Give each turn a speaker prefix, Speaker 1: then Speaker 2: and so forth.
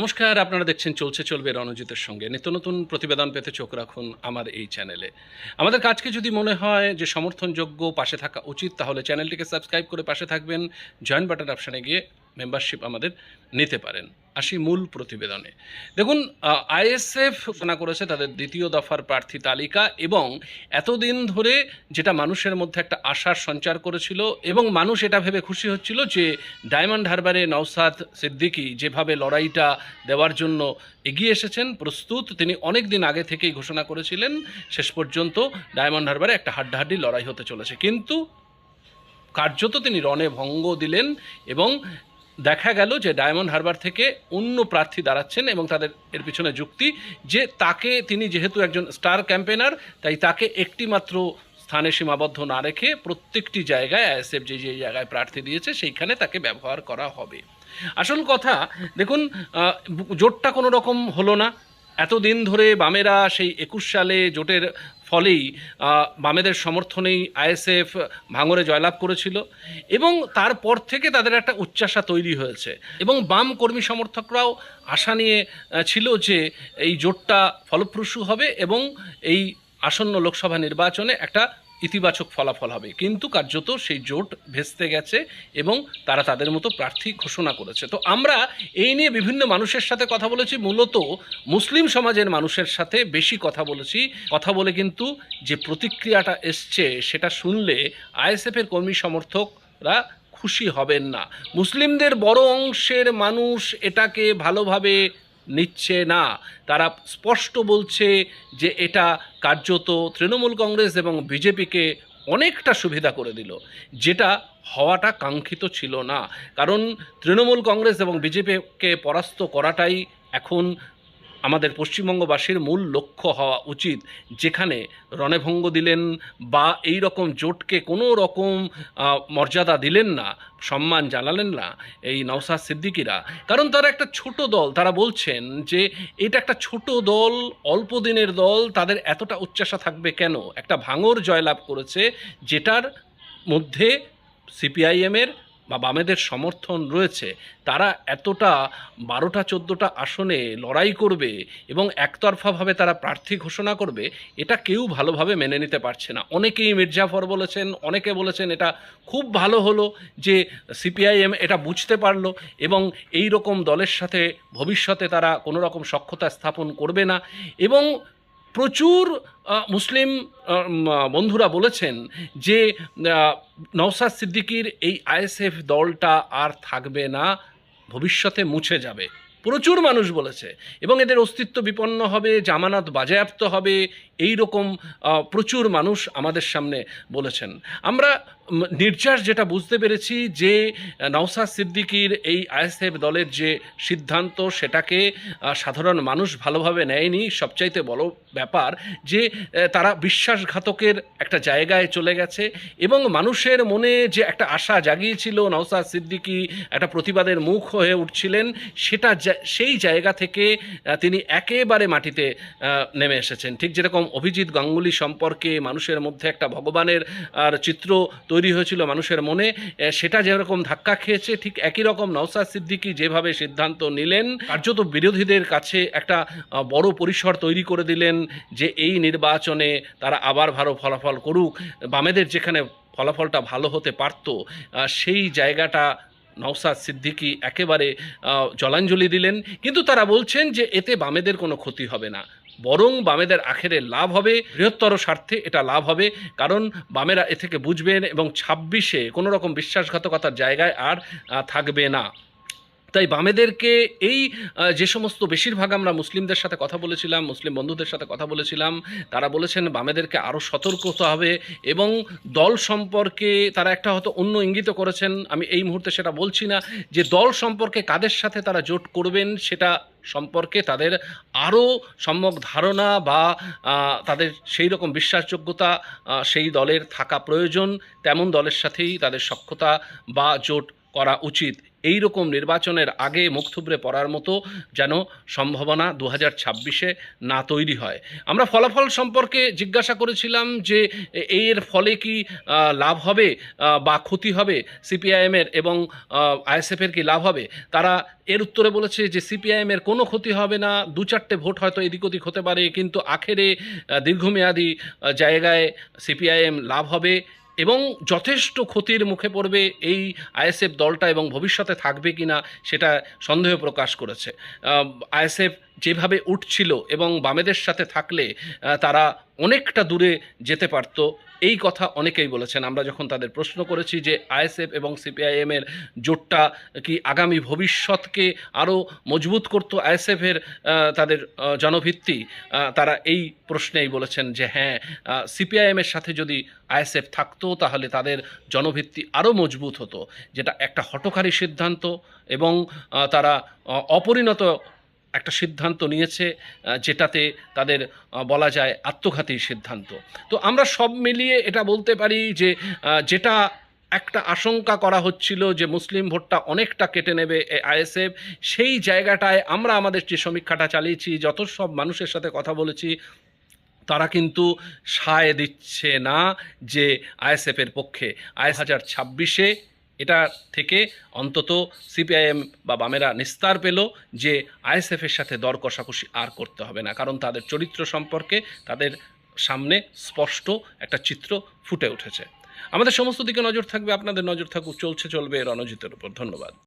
Speaker 1: নমস্কার, আপনারা দেখছেন চলছে চলবে রণজিতের সঙ্গে। নিত্য নতুন প্রতিবেদন পেতে চোখ রাখুন আমার এই চ্যানেলে। আমাদের কাজকে যদি মনে হয় যে সমর্থনযোগ্য, পাশে থাকা উচিত, তাহলে চ্যানেলটিকে সাবস্ক্রাইব করে পাশে থাকবেন। জয়েন বাটন অপশানে গিয়ে মেম্বারশিপ আমাদের নিতে পারেন। আসি মূল প্রতিবেদনে। দেখুন আইএসএফ ঘোষণা করেছে তাদের দ্বিতীয় দফার প্রার্থী তালিকা এবং এতদিন ধরে যেটা মানুষের মধ্যে একটা আশার সঞ্চার করেছিল এবং মানুষ এটা ভেবে খুশি হচ্ছিল যে ডায়মন্ড হারবারে নওসাদ সিদ্দিকী যেভাবে লড়াইটা দেওয়ার জন্য এগিয়ে এসেছেন, প্রস্তুত, তিনি অনেক দিন আগে থেকেই ঘোষণা করেছিলেন, শেষ পর্যন্ত ডায়মন্ড হারবারে একটা হাড্ডাহাড্ডি লড়াই হতে চলেছে। কিন্তু কার্যত তিনি রণে ভঙ্গ দিলেন এবং দেখা গেল যে ডায়মন্ড হারবার থেকে অন্য প্রার্থী দাঁড়াচ্ছেন এবং তাদের এর পিছনে যুক্তি যে তাকে তিনি যেহেতু একজন স্টার ক্যাম্পেনার তাই তাকে একটি মাত্র স্থানে সীমাবদ্ধ না রেখে প্রত্যেকটি জায়গায় আইএসএফ যে যে জায়গায় প্রার্থী দিয়েছে সেইখানে তাকে ব্যবহার করা হবে। আসল কথা, দেখুন জোটটা কোনো রকম হলো না। এতদিন ধরে বামেরা সেই একুশ সালে জোটের ফলেই বামেদের সমর্থনেই আইএসএফ ভাঙরে জয়লাভ করেছিল এবং তারপর থেকে তাদের একটা উচ্চাসা তৈরি হয়েছে। এবং বাম কর্মী সমর্থকরাও আশা নিয়ে ছিল যে এই জোটটা ফলপ্রসূ হবে এবং এই আসন্ন লোকসভা নির্বাচনে একটা ইতিবাচক ফলাফল হবে। কিন্তু কার্যত সেই জোট ভেস্তে গেছে এবং তারা তাদের মতো প্রার্থী ঘোষণা করেছে। তো আমরা এই নিয়ে বিভিন্ন মানুষের সাথে কথা বলেছি। মূলত মুসলিম সমাজের মানুষের সাথে বেশি কথা বলেছি। কথা বলে কিন্তু যে প্রতিক্রিয়াটা এসছে সেটা শুনলে আইএসএফের কর্মী সমর্থকরা খুশি হবেন না। মুসলিমদের বড় অংশের মানুষ এটাকে ভালোভাবে নিচ্ছে না। তারা স্পষ্ট বলছে যে এটা কার্যত তৃণমূল কংগ্রেস এবং বিজেপিকে অনেকটা সুবিধা করে দিল। যেটা হওয়াটা কাঙ্ক্ষিত ছিল না। কারণ তৃণমূল কংগ্রেস এবং বিজেপিকে পরাস্ত করাটাই এখন আমাদের পশ্চিমবঙ্গবাসীর মূল লক্ষ্য হওয়া উচিত যেখানে রণভঙ্গ দিলেন বা এই রকম জোটকে কোনো রকম মর্যাদা দিলেন না, সম্মান জানালেন না এই নওসাদ সিদ্দিকিরা। কারণ তারা একটা ছোট দল, তারা বলছেন যে এটা একটা ছোট দল, অল্প দিনের দল, তাদের এতটা উচ্চাসা থাকবে কেন? একটা ভাঙর জয়লাভ করেছে যেটার মধ্যে সিপিআইএমের বা বামেদের সমর্থন রয়েছে, তারা এতটা বারোটা, চোদ্দোটা আসনে লড়াই করবে এবং একতরফাভাবে তারা প্রার্থী ঘোষণা করবে, এটা কেউ ভালোভাবে মেনে নিতে পারছে না। অনেকেই মির্জাফর বলেছেন, অনেকে বলেছেন এটা খুব ভালো হলো যে সিপিআইএম এটা বুঝতে পারল এবং এই রকম দলের সাথে ভবিষ্যতে তারা কোনো রকম সক্ষতা স্থাপন করবে না এবং প্রচুর মুসলিম বন্ধুরা বলেছেন যে নওসাদ সিদ্দিকির এই আইএসএফ দলটা আর থাকবে না, ভবিষ্যতে মুছে যাবে। প্রচুর মানুষ বলেছে এবং এদের অস্তিত্ব বিপন্ন হবে, জামানত বাজেয়াপ্ত হবে এই রকম প্রচুর মানুষ আমাদের সামনে বলেছেন। আমরা নির্যাস যেটা বুঝতে পেরেছি যে আহ, নওসাদ সিদ্দিকির এই আইএসএফ দলের যে সিদ্ধান্ত সেটাকে সাধারণ মানুষ ভালোভাবে নেয়নি। সবচাইতে বড় ব্যাপার যে তারা বিশ্বাসঘাতকের একটা জায়গায় চলে গেছে এবং মানুষের মনে যে একটা আশা জাগিয়েছিল নওসাদ সিদ্দিকি একটা প্রতিবাদের মুখ হয়ে উঠছিলেন সেটা সেই জায়গা থেকে তিনি একেবারে মাটিতে নেমে এসেছেন। ঠিক যেরকম অভিজিৎ গাঙ্গুলি সম্পর্কে মানুষের মধ্যে একটা ভগবানের, আর চিত্র তৈরি হয়েছিল মানুষের মনে সেটা যেরকম ধাক্কা খেয়েছে, ঠিক একই রকম নওসাদ সিদ্দিকী যেভাবে সিদ্ধান্ত নিলেন, কার্যত বিরোধীদের কাছে একটা বড় পরিসর তৈরি করে দিলেন যে এই নির্বাচনে তারা আবার ভালো ফলাফল করুক। বামেদের যেখানে ফলাফলটা ভালো হতে পারত সেই জায়গাটা নওসাদ সিদ্দিকী একেবারে জলাঞ্জলি দিলেন। কিন্তু তারা বলছেন যে এতে বামেদের কোনো ক্ষতি হবে না। বরং বামেদের আখেরে লাভ হবে, বৃহত্তর স্বার্থে এটা লাভ হবে, কারণ বামেরা এ থেকে বুঝবেন এবং ছাব্বিশে কোনো রকম বিশ্বাসঘাতকতার জায়গায় আর থাকবে না। তাই বামেদেরকে এই যে সমস্ত বেশিরভাগ আমরা মুসলিমদের সাথে কথা বলেছিলাম, মুসলিম বন্ধুদের সাথে কথা বলেছিলাম, তারা বলেছেন বামেদেরকে আরও সতর্ক হতে হবে এবং দল সম্পর্কে তারা একটা হয়তো অন্য ইঙ্গিত করেছেন। আমি এই মুহূর্তে সেটা বলছি না যে দল সম্পর্কে কাদের সাথে তারা জোট করবেন সেটা সম্পর্কে তাদের আরও সম্যক ধারণা বা তাদের সেই রকম বিশ্বাসযোগ্যতা সেই দলের থাকা প্রয়োজন, তেমন দলের সাথেই তাদের সক্ষতা বা জোট করা উচিত। এই রকম নির্বাচনের আগে মুখ থুবড়ে পড়ার মতো যেন সম্ভাবনা দু হাজার ছাব্বিশে না তৈরি হয়। আমরা ফলাফল সম্পর্কে জিজ্ঞাসা করেছিলাম যে এর ফলে কি লাভ হবে বা ক্ষতি হবে সিপিআইএমের এবং আইএসএফের কি লাভ হবে? তারা এর উত্তরে বলেছে যে সিপিআইএমের কোনো ক্ষতি হবে না, দু চারটে ভোট হয়তো এদিক ওদিক হতে পারে, কিন্তু আখেরে দীর্ঘমেয়াদী জায়গায় সিপিআইএম লাভ হবে। এবং যথেষ্ট ক্ষতির মুখে পড়বে এই আইএসএফ দলটা এবং ভবিষ্যতে থাকবে কি না সেটা সন্দেহ প্রকাশ করেছে। আইএসএফ যেভাবে উঠছিল এবং বামেদের সাথে থাকলে তারা অনেকটা দূরে যেতে পারতো। এই কথা অনেকেই বলেছেন। আমরা যখন তাদের প্রশ্ন করেছি যে, আইএসএফ এবং সিপিআইএমের জোটটা কি আগামী ভবিষ্যৎকে আরও মজবুত করতো আইএসএফের তাদের জনভিত্তি? তারা এই প্রশ্নেই বলেছেন যে হ্যাঁ সিপিআইএমের সাথে যদি আইএসএফ থাকতো, তাহলে তাদের জনভিত্তি আরও মজবুত হতো, যেটা একটা হটকারী সিদ্ধান্ত এবং তারা অপরিণত একটা সিদ্ধান্ত নিয়েছে যেটাতে তাদের বলা যায় আত্মঘাতী সিদ্ধান্ত। তো আমরা সব মিলিয়ে এটা বলতে পারি যে যেটা একটা আশঙ্কা করা হচ্ছিল যে মুসলিম ভোটটা অনেকটা কেটে নেবে আইএসএফ, সেই জায়গাটায় আমরা আমাদের যে সমীক্ষাটা চালিয়েছি, যত সব মানুষের সাথে কথা বলেছি, তারা কিন্তু সায় দিচ্ছে না যে আইএসএফের পক্ষে। আই হাজার ছাব্বিশে এটা থেকে অন্তত সিপিআইএম বা বামেরা নিস্তার পেল যে আইএসএফের সাথে দর কষাকষি আর করতে হবে না, কারণ তাদের চরিত্র সম্পর্কে তাদের সামনে স্পষ্ট একটা চিত্র ফুটে উঠেছে। আমাদের সমস্ত দিকে নজর থাকবে, আপনাদের নজর থাকুক, চলছে, চলবে রণজিতের উপর। ধন্যবাদ।